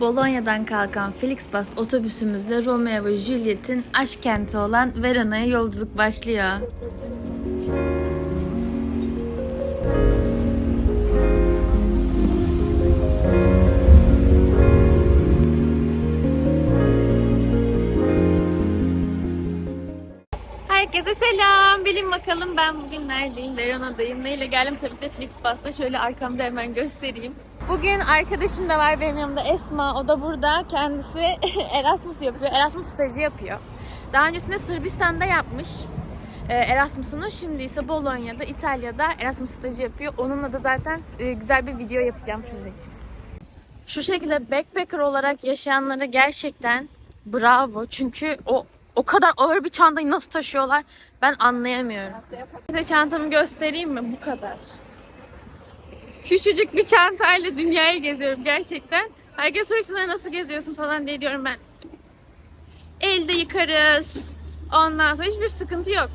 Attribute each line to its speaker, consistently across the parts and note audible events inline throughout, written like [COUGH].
Speaker 1: Bolonya'dan kalkan Flixbus otobüsümüzle Romeo ve Juliet'in aşk kenti olan Verona'ya yolculuk başlıyor. Herkese selam. Bilin bakalım ben bugün neredeyim? Verona'dayım. Neyle geldim? Tabii de Flixbus'ta. Şöyle arkamda hemen göstereyim. Bugün arkadaşım da var benim yanımda Esma. O da burada. Kendisi [LAUGHS] Erasmus yapıyor. Erasmus stajı yapıyor. Daha öncesinde Sırbistan'da yapmış. e, Erasmus'unu şimdi ise Bolonya'da, İtalya'da Erasmus stajı yapıyor. Onunla da zaten e, güzel bir video yapacağım sizin için. Şu şekilde backpacker olarak yaşayanlara gerçekten bravo. Çünkü o o kadar ağır bir çantayı nasıl taşıyorlar ben anlayamıyorum. Size çantamı göstereyim mi? Bu kadar. Küçücük bir çantayla dünyayı geziyorum gerçekten. Herkes "Sen nasıl geziyorsun falan diye diyorum ben. Elde yıkarız. Ondan sonra hiçbir sıkıntı yok.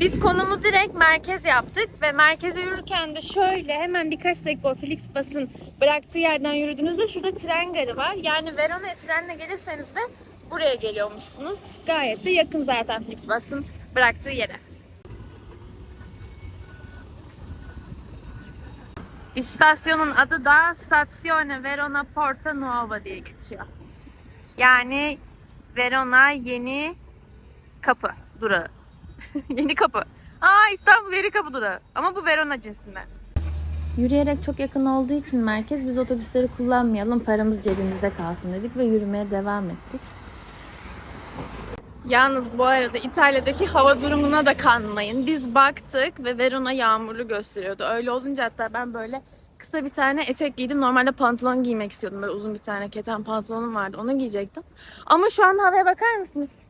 Speaker 1: Biz konumu direkt merkez yaptık ve merkeze yürürken de şöyle hemen birkaç dakika o Flixbus'ın bıraktığı yerden yürüdüğünüzde şurada tren garı var. Yani Verona'ya trenle gelirseniz de buraya geliyormuşsunuz. Gayet de yakın zaten Flixbus'ın bıraktığı yere. İstasyonun adı da Stazione Verona Porta Nuova diye geçiyor. Yani Verona yeni kapı durağı. [LAUGHS] yeni kapı. Aa İstanbul yeni kapı durağı. Ama bu Verona cinsinden. Yürüyerek çok yakın olduğu için merkez biz otobüsleri kullanmayalım paramız cebimizde kalsın dedik ve yürümeye devam ettik. Yalnız bu arada İtalya'daki hava durumuna da kanmayın. Biz baktık ve Verona yağmurlu gösteriyordu. Öyle olunca hatta ben böyle kısa bir tane etek giydim. Normalde pantolon giymek istiyordum. Böyle uzun bir tane keten pantolonum vardı. Onu giyecektim. Ama şu an havaya bakar mısınız?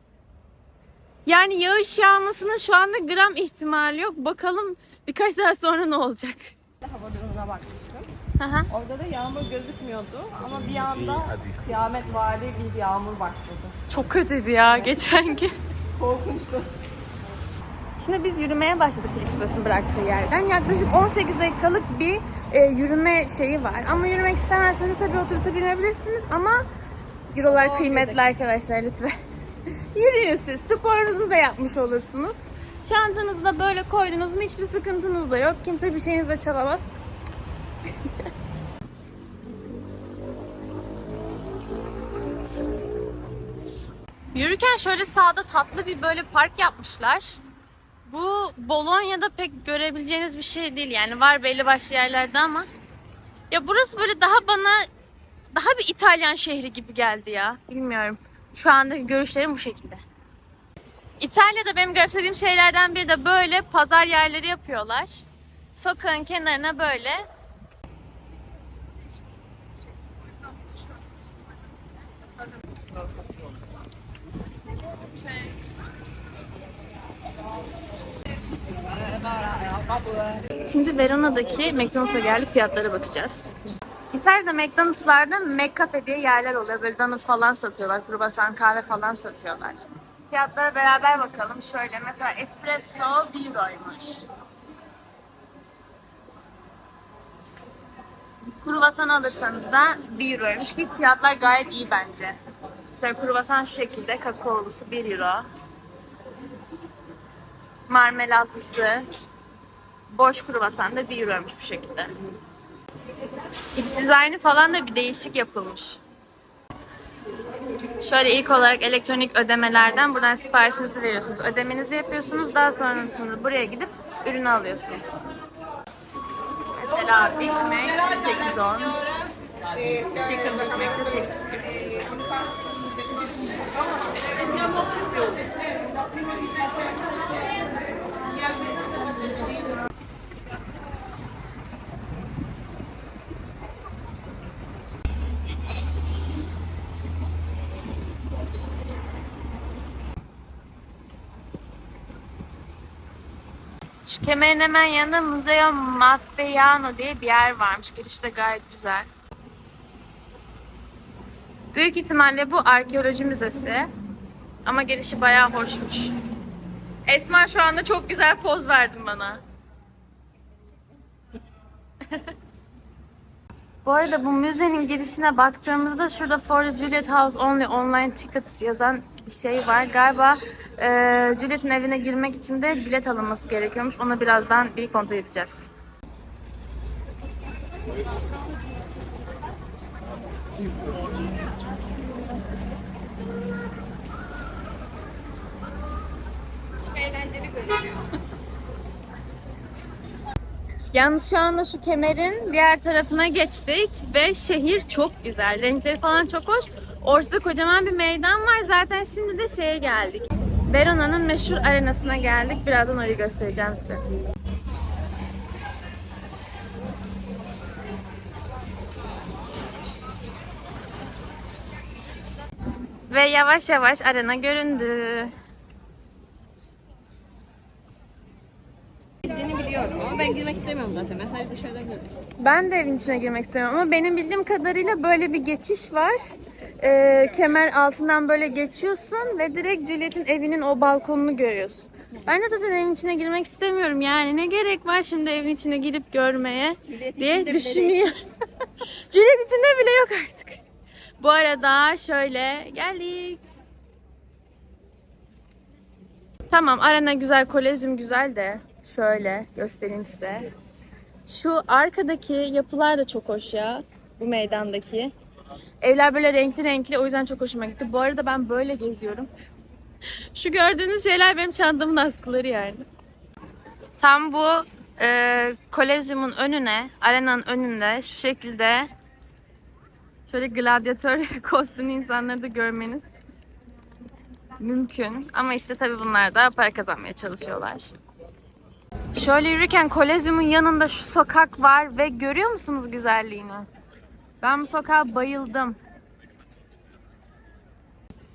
Speaker 1: Yani yağış yağmasının şu anda gram ihtimali yok. Bakalım birkaç saat sonra ne olacak?
Speaker 2: hava durumuna bakmıştım.
Speaker 1: Hı.
Speaker 2: Orada da yağmur gözükmüyordu ama bir anda kıyamet vari bir yağmur başladı.
Speaker 1: Çok kötüydü ya geçen gün.
Speaker 2: Korkunçtu.
Speaker 1: Şimdi biz yürümeye başladık Flixbus'un bıraktığı yerden. Yaklaşık 18 dakikalık bir e, yürüme şeyi var. Ama yürümek istemezseniz tabii otobüse binebilirsiniz ama Eurolar kıymetli arkadaşlar lütfen. [LAUGHS] Yürüyün siz. Sporunuzu da yapmış olursunuz. Çantanızı da böyle koydunuz mu hiçbir sıkıntınız da yok. Kimse bir şeyinizi de çalamaz. Yürürken şöyle sağda tatlı bir böyle park yapmışlar. Bu Bolonya'da pek görebileceğiniz bir şey değil. Yani var belli başlı yerlerde ama. Ya burası böyle daha bana daha bir İtalyan şehri gibi geldi ya. Bilmiyorum. Şu anda görüşlerim bu şekilde. İtalya'da benim gösterdiğim şeylerden biri de böyle pazar yerleri yapıyorlar. Sokağın kenarına böyle Şimdi Verona'daki McDonald's'a geldik fiyatlara bakacağız. İtalya'da McDonald's'larda McCafe diye yerler oluyor. Böyle donut falan satıyorlar. Kruvasan, kahve falan satıyorlar. Fiyatlara beraber bakalım. Şöyle mesela espresso 1 euroymuş. Kruvasan alırsanız da 1 euroymuş fiyatlar gayet iyi bence. Mesela kruvasan şu şekilde kakaolusu 1 euro. Marmelatlısı boş kruvasan da 1 euroymuş bu şekilde. İç dizaynı falan da bir değişik yapılmış. Şöyle ilk olarak elektronik ödemelerden buradan siparişinizi veriyorsunuz. Ödemenizi yapıyorsunuz. Daha sonrasında buraya gidip ürünü alıyorsunuz. Mesela Big Mac 8.10 Chicken Big Mac de 8.40 Şu kemerin hemen yanında Museo Maffeiano diye bir yer varmış. Girişi de gayet güzel. Büyük ihtimalle bu arkeoloji müzesi. Ama girişi bayağı hoşmuş. Esma şu anda çok güzel poz verdin bana. [LAUGHS] Bu arada bu müzenin girişine baktığımızda şurada For the Juliet House Only Online Tickets yazan bir şey var. Galiba e, Juliet'in evine girmek için de bilet alınması gerekiyormuş. Ona birazdan bir kontrol edeceğiz. Yalnız şu anda şu kemerin diğer tarafına geçtik ve şehir çok güzel. Renkleri falan çok hoş. Ortada kocaman bir meydan var. Zaten şimdi de şeye geldik. Verona'nın meşhur arenasına geldik. Birazdan orayı göstereceğim size. Ve yavaş yavaş arena göründü.
Speaker 2: Biliyorum ama ben girmek istemiyorum zaten. Ben sadece dışarıdan görmek
Speaker 1: Ben de evin içine girmek istiyorum ama benim bildiğim kadarıyla böyle bir geçiş var. Ee, kemer altından böyle geçiyorsun ve direkt Juliet'in evinin o balkonunu görüyorsun. Ben de zaten evin içine girmek istemiyorum yani ne gerek var şimdi evin içine girip görmeye
Speaker 2: Juliet
Speaker 1: diye
Speaker 2: içinde bile
Speaker 1: düşünüyorum. [LAUGHS] Juliet içinde bile yok artık. Bu arada şöyle geldik. Tamam arena güzel, kolezyum güzel de şöyle göstereyim size. Şu arkadaki yapılar da çok hoş ya. Bu meydandaki. Evler böyle renkli renkli o yüzden çok hoşuma gitti. Bu arada ben böyle geziyorum. [LAUGHS] Şu gördüğünüz şeyler benim çantamın askıları yani. Tam bu e, kolezyumun önüne, arenanın önünde şu şekilde şöyle gladyatör [LAUGHS] kostümlü insanları da görmeniz mümkün. Ama işte tabii bunlar da para kazanmaya çalışıyorlar. Şöyle yürürken Kolezyum'un yanında şu sokak var ve görüyor musunuz güzelliğini? Ben bu sokağa bayıldım.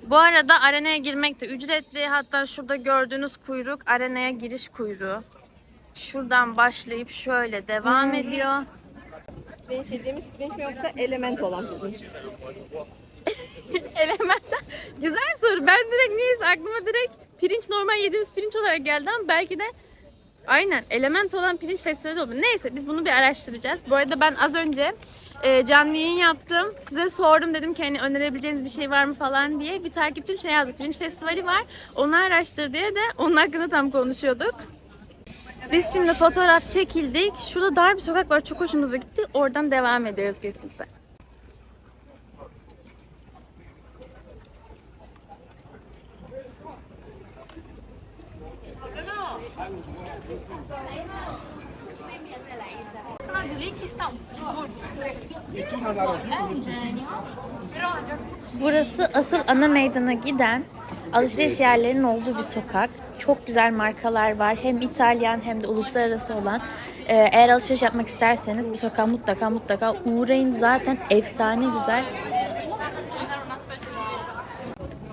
Speaker 1: Bu arada arenaya girmek de ücretli. Hatta şurada gördüğünüz kuyruk arenaya giriş kuyruğu. Şuradan başlayıp şöyle devam ediyor.
Speaker 2: Pirinç yediğimiz pirinç mi yoksa element olan pirinç mi? [LAUGHS]
Speaker 1: Elementten. Güzel soru. Ben direkt niyeyse aklıma direkt pirinç normal yediğimiz pirinç olarak geldi ama belki de aynen element olan pirinç festivali oldu. Neyse biz bunu bir araştıracağız. Bu arada ben az önce e, canlı yayın yaptım. Size sordum dedim ki hani önerebileceğiniz bir şey var mı falan diye. Bir takipçim şey yazdı. Pirinç festivali var. Onu araştır diye de onun hakkında tam konuşuyorduk. Biz şimdi fotoğraf çekildik. Şurada dar bir sokak var. Çok hoşumuza gitti. Oradan devam ediyoruz gezimize. Burası asıl ana meydana giden alışveriş yerlerinin olduğu bir sokak. Çok güzel markalar var. Hem İtalyan hem de uluslararası olan. Ee, eğer alışveriş yapmak isterseniz bu sokağa mutlaka mutlaka uğrayın. Zaten efsane güzel.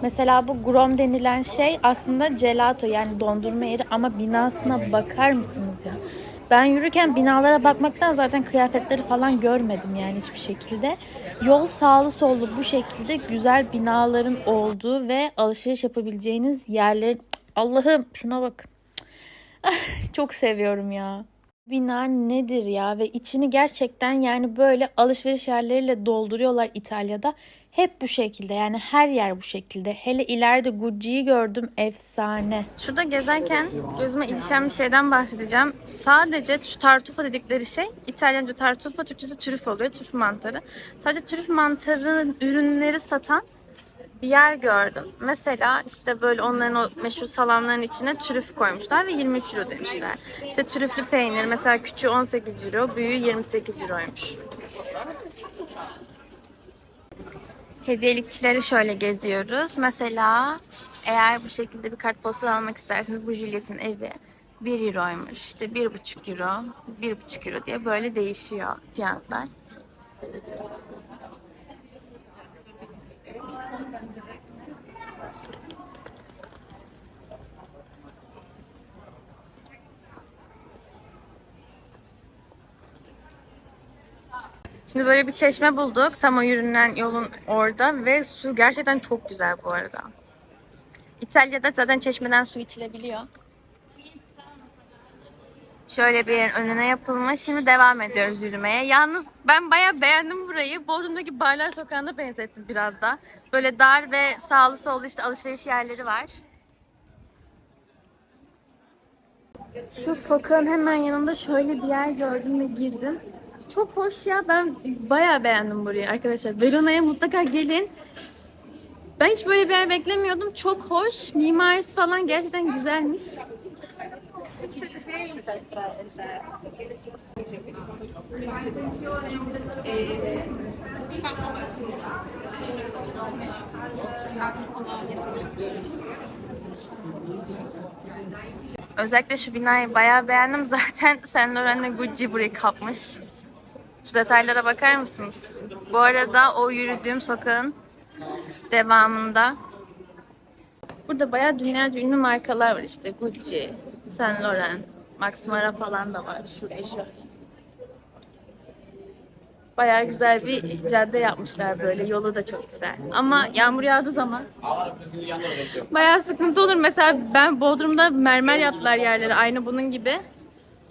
Speaker 1: Mesela bu Grom denilen şey aslında gelato yani dondurma yeri ama binasına bakar mısınız ya? Ben yürürken binalara bakmaktan zaten kıyafetleri falan görmedim yani hiçbir şekilde. Yol sağlı sollu bu şekilde güzel binaların olduğu ve alışveriş yapabileceğiniz yerlerin... Allah'ım şuna bakın. [LAUGHS] Çok seviyorum ya. Bina nedir ya ve içini gerçekten yani böyle alışveriş yerleriyle dolduruyorlar İtalya'da. Hep bu şekilde yani her yer bu şekilde. Hele ileride Gucci'yi gördüm efsane. Şurada gezerken gözüme ilişen bir şeyden bahsedeceğim. Sadece şu tartufa dedikleri şey İtalyanca tartufa, Türkçesi trüf oluyor. Trüf mantarı. Sadece trüf mantarı ürünleri satan bir yer gördüm. Mesela işte böyle onların o meşhur salamların içine trüf koymuşlar ve 23 euro demişler. İşte trüflü peynir mesela küçüğü 18 euro, büyüğü 28 euroymuş. Hediyelikçileri şöyle geziyoruz. Mesela eğer bu şekilde bir kartpostal almak isterseniz bu Juliet'in evi 1 euroymuş. İşte 1,5 euro, 1,5 euro diye böyle değişiyor fiyatlar. Şimdi böyle bir çeşme bulduk. Tam o yürünen yolun orada ve su gerçekten çok güzel bu arada. İtalya'da zaten çeşmeden su içilebiliyor. Şöyle bir yerin önüne yapılmış. Şimdi devam ediyoruz yürümeye. Yalnız ben bayağı beğendim burayı. Bodrum'daki Barlar Sokağı'na benzettim biraz da. Böyle dar ve sağlı sollu işte alışveriş yerleri var. Şu sokağın hemen yanında şöyle bir yer gördüm ve girdim. Çok hoş ya. Ben bayağı beğendim burayı arkadaşlar. Verona'ya mutlaka gelin. Ben hiç böyle bir yer beklemiyordum. Çok hoş. Mimarisi falan gerçekten güzelmiş. Özellikle şu binayı bayağı beğendim. [LAUGHS] Zaten Saint Laurent'le Gucci burayı kapmış. Şu detaylara bakar mısınız? Bu arada o yürüdüğüm sokağın devamında burada bayağı dünyaca ünlü markalar var işte. Gucci, Saint Laurent, Max Mara falan da var. Şuraya. Bayağı güzel bir cadde yapmışlar böyle. Yolu da çok güzel. Ama yağmur yağdığı zaman bayağı sıkıntı olur. Mesela ben Bodrum'da mermer yaptılar yerleri aynı bunun gibi.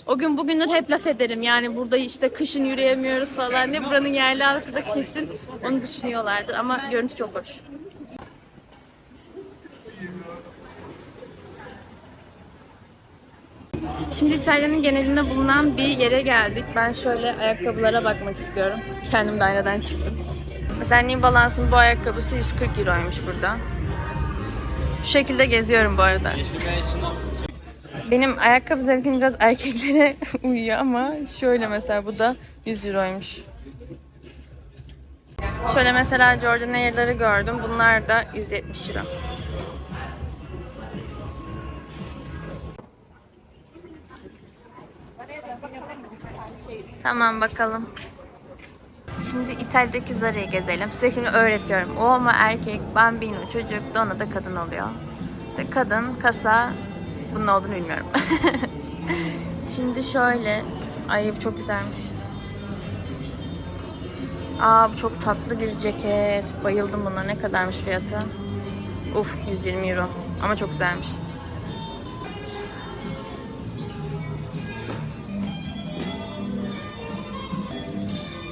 Speaker 1: O gün bugündür hep laf ederim. Yani burada işte kışın yürüyemiyoruz falan diye. Buranın yerli halkı da kesin onu düşünüyorlardır. Ama görüntü çok hoş. Şimdi İtalya'nın genelinde bulunan bir yere geldik. Ben şöyle ayakkabılara bakmak istiyorum. Kendim de aynadan çıktım. Mesela New Balance'ın bu ayakkabısı 140 euroymuş burada. Şu şekilde geziyorum bu arada. Benim ayakkabı zevkim biraz erkeklere [LAUGHS] uyuyor ama şöyle mesela bu da 100 euroymuş. Şöyle mesela Jordan Air'ları gördüm. Bunlar da 170 euro. Tamam bakalım. Şimdi İtalya'daki Zara'yı gezelim. Size şimdi öğretiyorum. O ama erkek, bambino, çocuk, Donna da kadın oluyor. İşte kadın, kasa, bunun olduğunu bilmiyorum. [LAUGHS] şimdi şöyle, ay bu çok güzelmiş. Aa bu çok tatlı bir ceket. Bayıldım buna. Ne kadarmış fiyatı? Uf 120 euro. Ama çok güzelmiş.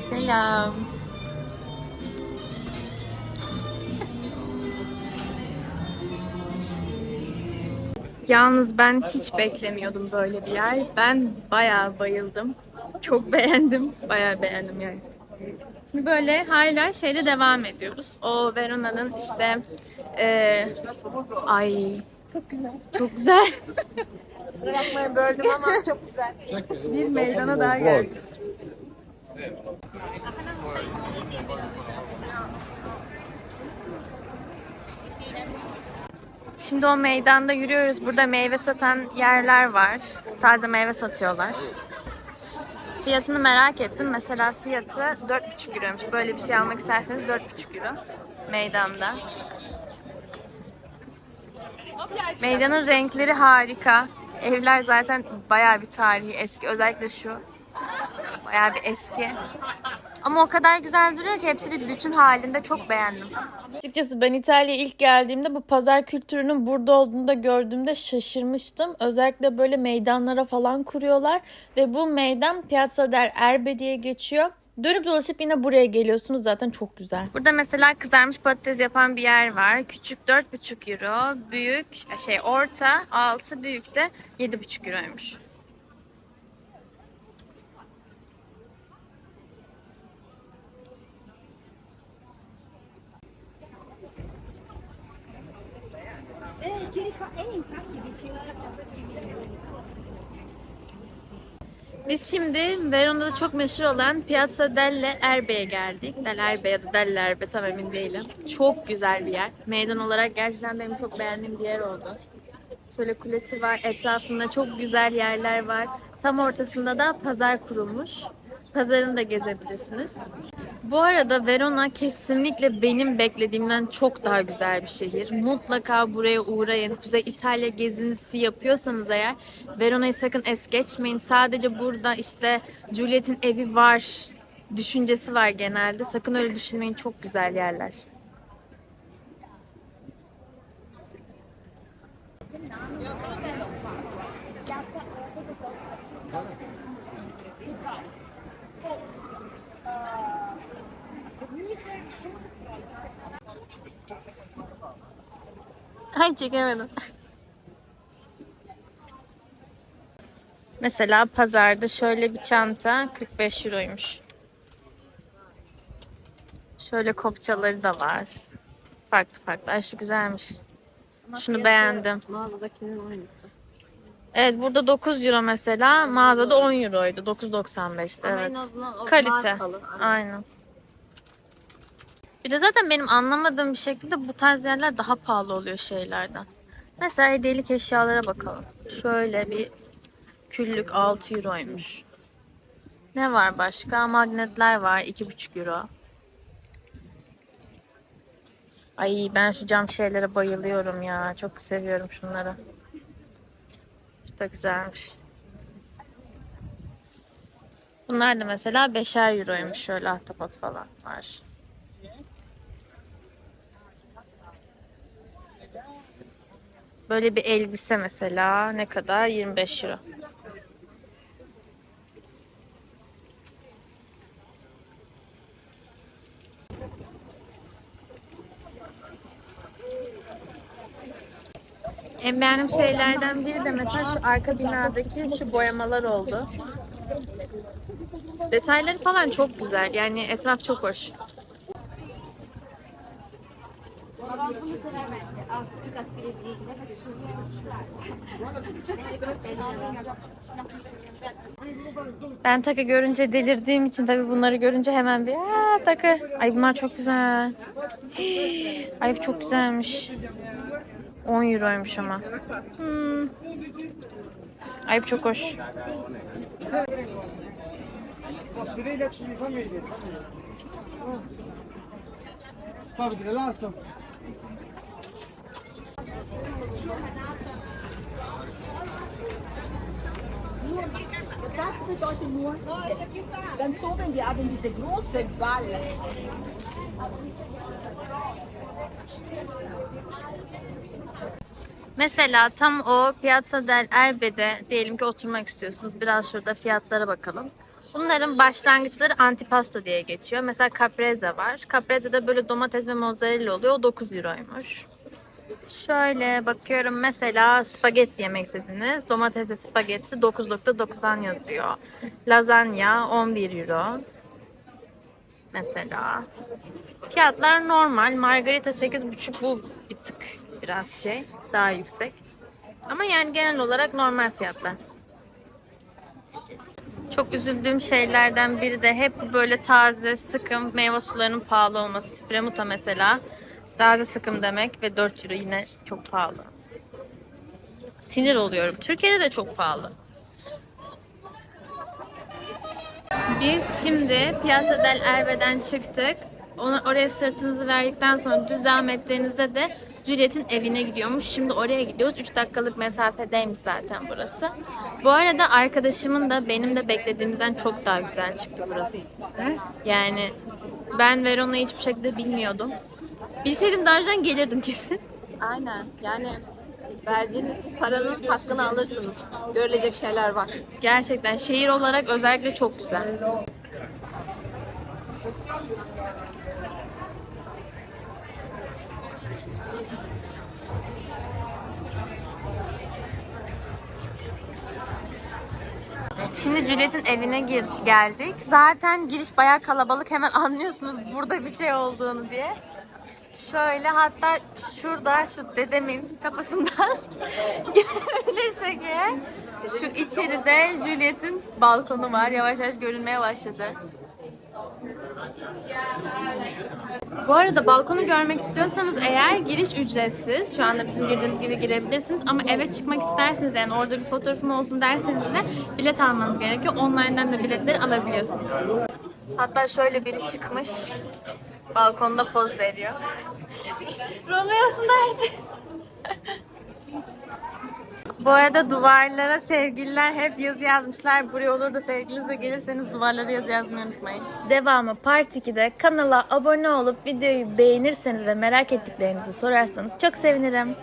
Speaker 1: Selam. Yalnız ben hiç beklemiyordum böyle bir yer. Ben bayağı bayıldım. Çok beğendim. Bayağı beğendim yani. Şimdi böyle hala şeyde devam ediyoruz. O Verona'nın işte eee ay çok güzel. Çok güzel.
Speaker 2: Kusura bakmayın böldüm ama çok güzel.
Speaker 1: bir meydana daha geldik. Şimdi o meydanda yürüyoruz. Burada meyve satan yerler var. Taze meyve satıyorlar. Fiyatını merak ettim. Mesela fiyatı 4,5 euroymuş. Böyle bir şey almak isterseniz 4,5 euro. Meydanda. Meydanın renkleri harika. Evler zaten bayağı bir tarihi eski. Özellikle şu. Bayağı bir eski. Ama o kadar güzel duruyor ki hepsi bir bütün halinde çok beğendim. Açıkçası ben İtalya'ya ilk geldiğimde bu pazar kültürünün burada olduğunu da gördüğümde şaşırmıştım. Özellikle böyle meydanlara falan kuruyorlar ve bu meydan Piazza del Erbe diye geçiyor. Dönüp dolaşıp yine buraya geliyorsunuz zaten çok güzel. Burada mesela kızarmış patates yapan bir yer var. Küçük 4,5 euro, büyük şey orta 6, büyük de 7,5 euroymuş. Biz şimdi Verona'da çok meşhur olan Piazza delle Erbe'ye geldik. Del Erbe ya da Delle Erbe tam emin değilim. Çok güzel bir yer. Meydan olarak gerçekten benim çok beğendiğim bir yer oldu. Şöyle kulesi var. Etrafında çok güzel yerler var. Tam ortasında da pazar kurulmuş. Pazarını da gezebilirsiniz. Bu arada Verona kesinlikle benim beklediğimden çok daha güzel bir şehir. Mutlaka buraya uğrayın. Kuzey İtalya gezintisi yapıyorsanız eğer Verona'yı sakın es geçmeyin. Sadece burada işte Juliet'in evi var düşüncesi var genelde. Sakın öyle düşünmeyin. Çok güzel yerler. Ay çekemedim. Mesela pazarda şöyle bir çanta 45 euroymuş. Şöyle kopçaları da var. Farklı farklı. Ay şu güzelmiş. Şunu beğendim.
Speaker 2: Mağazadakinin aynısı.
Speaker 1: Evet burada 9 euro mesela. Mağazada 10 euroydu. 9.95'ti
Speaker 2: Ama en
Speaker 1: evet.
Speaker 2: azından o
Speaker 1: Kalite.
Speaker 2: markalı.
Speaker 1: Aynen. Bir de zaten benim anlamadığım bir şekilde bu tarz yerler daha pahalı oluyor şeylerden. Mesela hediyelik eşyalara bakalım. Şöyle bir küllük 6 euroymuş. Ne var başka? Magnetler var 2,5 euro. Ay ben şu cam şeylere bayılıyorum ya. Çok seviyorum şunları. Da güzelmiş. Bunlar da mesela 5'er euroymuş. Şöyle ahtapot falan var. Böyle bir elbise mesela ne kadar? 25 euro. En beğendiğim şeylerden biri de mesela şu arka binadaki şu boyamalar oldu. Detayları falan çok güzel. Yani etraf çok hoş. Ben takı görünce delirdiğim için tabii bunları görünce hemen bir aa takı. Ay bunlar çok güzel. Hii, Ay çok güzelmiş. 10 euroymuş ama. Hmm. Ay bu çok hoş.
Speaker 3: Das bedeutet nur, ganz oben, wir haben diese große Ball.
Speaker 1: Mesela tam o Piazza del Erbe'de diyelim ki oturmak istiyorsunuz. Biraz şurada fiyatlara bakalım. Bunların başlangıçları antipasto diye geçiyor. Mesela caprese var. Caprese'de böyle domates ve mozzarella oluyor. O 9 euroymuş. Şöyle bakıyorum mesela spagetti yemek istediniz. Domatesli spagetti 9.90 yazıyor. Lazanya 11 euro. Mesela. Fiyatlar normal. Margarita 8.5 bu bir tık biraz şey. Daha yüksek. Ama yani genel olarak normal fiyatlar. Çok üzüldüğüm şeylerden biri de hep böyle taze, sıkım meyve sularının pahalı olması. Spremuta mesela. Taze sıkım demek ve 4 euro yine çok pahalı. Sinir oluyorum. Türkiye'de de çok pahalı. Biz şimdi Piazza del Erbe'den çıktık. Onu, oraya sırtınızı verdikten sonra düz devam ettiğinizde de Juliet'in evine gidiyormuş. Şimdi oraya gidiyoruz. 3 dakikalık mesafedeymiş zaten burası. Bu arada arkadaşımın da benim de beklediğimizden çok daha güzel çıktı burası. Yani ben Verona'yı hiçbir şekilde bilmiyordum. Bilseydim daha önceden gelirdim kesin.
Speaker 2: Aynen. Yani verdiğiniz paranın hakkını alırsınız. Görülecek şeyler var.
Speaker 1: Gerçekten şehir olarak özellikle çok güzel. Şimdi Juliet'in evine gir geldik. Zaten giriş bayağı kalabalık. Hemen anlıyorsunuz burada bir şey olduğunu diye. Şöyle hatta şurada şu dedemin kafasından [LAUGHS] görebilirsek eğer şu içeride Juliet'in balkonu var. Yavaş yavaş görünmeye başladı. Bu arada balkonu görmek istiyorsanız eğer giriş ücretsiz. Şu anda bizim girdiğimiz gibi girebilirsiniz. Ama eve çıkmak isterseniz yani orada bir fotoğrafım olsun derseniz de bilet almanız gerekiyor. Online'dan da biletleri alabiliyorsunuz. Hatta şöyle biri çıkmış. Balkonda poz veriyor. Romeo'su nerede? Bu arada duvarlara sevgililer hep yazı yazmışlar. Buraya olur da sevgilinizle gelirseniz duvarlara yazı yazmayı unutmayın. Devamı Part 2'de kanala abone olup videoyu beğenirseniz ve merak ettiklerinizi sorarsanız çok sevinirim.